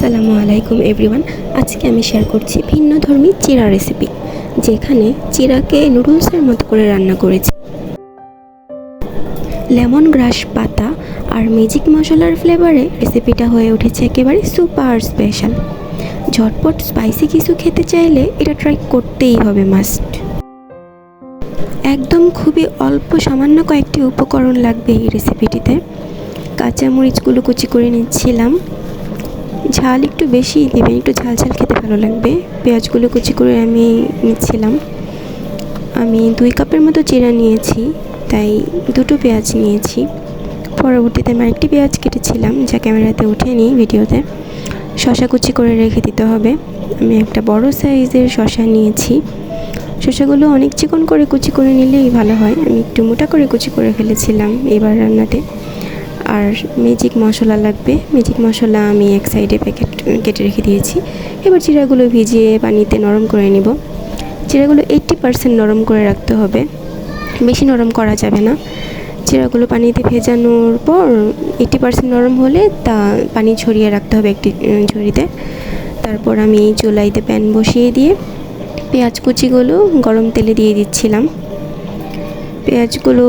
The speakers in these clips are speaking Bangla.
আসসালামু আলাইকুম এভরিওয়ান। আজকে আমি শেয়ার করছি ভিন্ন ধর্মী চিরা রেসিপি, যেখানে চিরাকে নুডলসের মতো করে রান্না করেছি। লেমন গ্রাস পাতা আর ম্যাজিক মশলার ফ্লেভারে রেসিপিটা হয়ে উঠেছে একেবারে সুপার স্পেশাল। ঝটপট স্পাইসি কিছু খেতে চাইলে এটা ট্রাই করতেই হবে মাস্ট। একদম খুবই অল্প সামান্য কয়েকটি উপকরণ লাগবে এই রেসিপিটিতে। কাঁচামরিচগুলো কুচি করে নিচ্ছিলাম। ঝাল একটু বেশি দেবেন, একটু ঝাল ঝাল খেতে ভালো লাগবে। পেঁয়াজগুলো কুচি করে আমি নিচ্ছিলাম। আমি দুই কাপের মতো চিরা নিয়েছি, তাই দুটো পেঁয়াজ নিয়েছি। পরবর্তীতে আমি আরেকটি পেঁয়াজ কেটেছিলাম, যা ক্যামেরাতে উঠেনি ভিডিওতে। শশা কুচি করে রেখে দিতে হবে। আমি একটা বড় সাইজের শশা নিয়েছি। শসাগুলো অনেক চিকন করে কুচি করে নিলেই ভালো হয়। আমি একটু মোটা করে কুচি করে ফেলেছিলাম এবার রান্নাতে। আর ম্যাজিক মশলা লাগবে। ম্যাজিক মশলা আমি এক সাইডে প্যাকেট কেটে রেখে দিয়েছি। এবার চিরাগুলো ভিজিয়ে পানিতে নরম করে নিব। চিরাগুলো এইট্টি পারসেন্ট নরম করে রাখতে হবে। বেশি নরম করা যাবে না। চিরাগুলো পানিতে ভেজানোর পর এইট্টি পারসেন্ট নরম হলে তা পানি ছড়িয়ে রাখতে হবে একটি ঝুড়িতে। তারপর আমি চুলাইতে প্যান বসিয়ে দিয়ে পেঁয়াজ কুচিগুলো গরম তেলে দিয়ে দিচ্ছিলাম। পেঁয়াজগুলো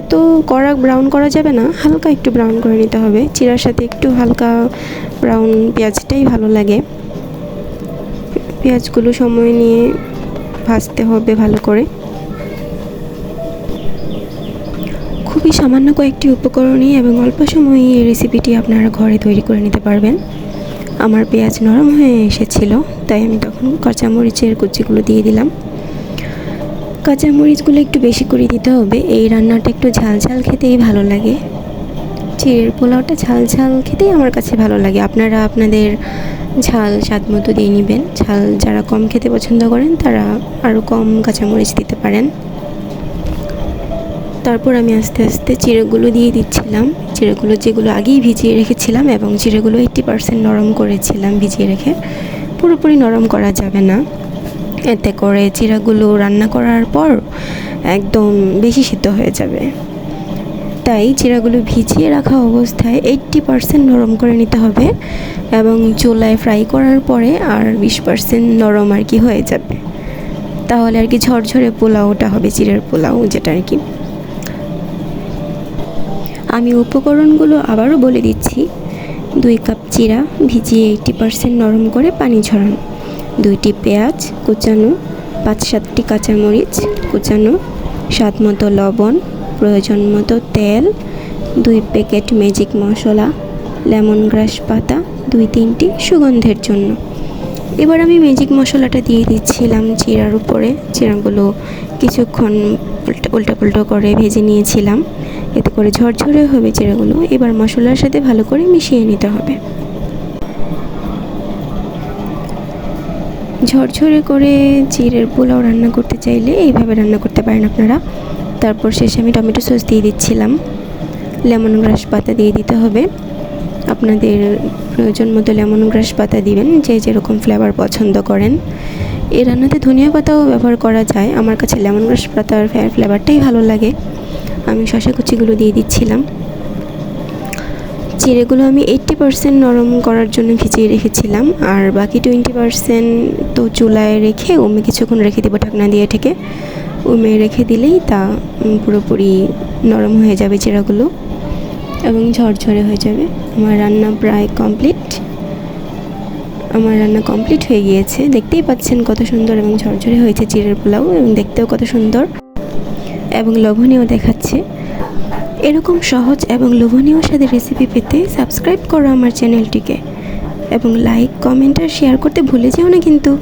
এত কড়া ব্রাউন করা যাবে না, হালকা একটু ব্রাউন করে নিতে হবে। চিরার সাথে একটু হালকা ব্রাউন পেঁয়াজটাই ভালো লাগে। পেঁয়াজগুলো সময় নিয়ে ভাজতে হবে ভালো করে। খুবই সামান্য কয়েকটি উপকরণই এবং অল্প সময়ে এই রেসিপিটি আপনারা ঘরে তৈরি করে নিতে পারবেন। আমার পেঁয়াজ নরম হয়ে এসেছিল, তাই আমি তখন কাঁচামরিচের কুচিগুলো দিয়ে দিলাম। কাঁচামরিচগুলো একটু বেশি করে দিতে হবে। এই রান্নাটা একটু ঝাল ঝাল খেতেই ভালো লাগে। চিড়ের পোলাওটা ঝাল ঝাল খেতেই আমার কাছে ভালো লাগে। আপনারা আপনাদের ঝাল স্বাদ মতো দিয়ে নেবেন। ঝাল যারা কম খেতে পছন্দ করেন, তারা আরও কম কাঁচামরিচ দিতে পারেন। তারপর আমি আস্তে আস্তে চিড়েগুলো দিয়ে দিচ্ছিলাম। চিড়েগুলো যেগুলো আগেই ভিজিয়ে রেখেছিলাম এবং চিড়েগুলো এইট্টি পারসেন্ট নরম করেছিলাম ভিজিয়ে রেখে, পুরোপুরি নরম করা যাবে না। এতে করে চিড়াগুলো রান্না করার পর একদম বেশি সিদ্ধ হয়ে যাবে। তাই চিড়াগুলো ভিজিয়ে রাখা অবস্থায় এইট্টি পারসেন্ট নরম করে নিতে হবে এবং চুলায় ফ্রাই করার পরে আর বিশ পারসেন্ট নরম আর কি হয়ে যাবে। তাহলে আর কি ঝরঝরে পোলাওটা হবে চিড়ের পোলাও যেটা আর কি। আমি উপকরণগুলো আবারও বলে দিচ্ছি। দুই কাপ চিরা ভিজিয়ে এইটটি পারসেন্ট নরম করে পানি ঝরান। দুইটি পেঁয়াজ কুচানো, পাঁচ সাতটি কাঁচামরিচ কুচানো স্বাদ মতো লবণ প্রয়োজন মতো তেল, দুই প্যাকেট ম্যাজিক মশলা, লেমন গ্রাস পাতা, দুই তিনটি সুগন্ধের জন্য। এবার আমি ম্যাজিক মশলাটা দিয়ে দিচ্ছিলাম চিরার উপরে। চিরাগুলো কিছুক্ষণ উল্টা, উল্টাপুল্টো করে ভেজে নিয়েছিলাম। এতে করে ঝরঝরে হবে চিরাগুলো এবার মশলার সাথে ভালো করে মিশিয়ে নিতে হবে। ঝরঝরে করে চিড়ের পোলাও রান্না করতে চাইলে এইভাবে রান্না করতে পারেন আপনারা। তারপর শেষে আমি টমেটো সস দিয়ে দিচ্ছিলাম। লেমন গ্রাস পাতা দিয়ে দিতে হবে। আপনাদের প্রয়োজন মতো লেমন গ্রাস পাতা দিবেন, যে যেরকম ফ্লেভার পছন্দ করেন। এই রান্নাতে ধনিয়া পাতাও ব্যবহার করা যায়। আমার কাছে লেমন গ্রাস পাতার ফ্লেভারটাই ভালো লাগে। আমি শশা কুচিগুলো দিয়ে দিচ্ছিলাম। চিড়েগুলো আমি এইট্টি পারসেন্ট নরম করার জন্য ভিজিয়ে রেখেছিলাম, আর বাকি টোয়েন্টি পারসেন্ট তো চুলায় রেখে ওমে কিছুক্ষণ রেখে দেবো ঢাকনা দিয়ে থেকে ওমে রেখে দিলেই তা পুরোপুরি নরম হয়ে যাবে চিড়াগুলো এবং ঝরঝরে হয়ে যাবে। আমার রান্না প্রায় কমপ্লিট আমার রান্না কমপ্লিট হয়ে গিয়েছে। দেখতেই পাচ্ছেন কত সুন্দর এবং ঝরঝরে হয়েছে চিড়ের পোলাও এবং দেখতেও কত সুন্দর এবং লোভনীয় দেখাচ্ছে। এরকম সহজ এবং লোভনীয় স্বাদের রেসিপি পেতে সাবস্ক্রাইব করো আমার চ্যানেলটিকে এবং লাইক কমেন্ট আর শেয়ার করতে ভুলে যেও না কিন্তু।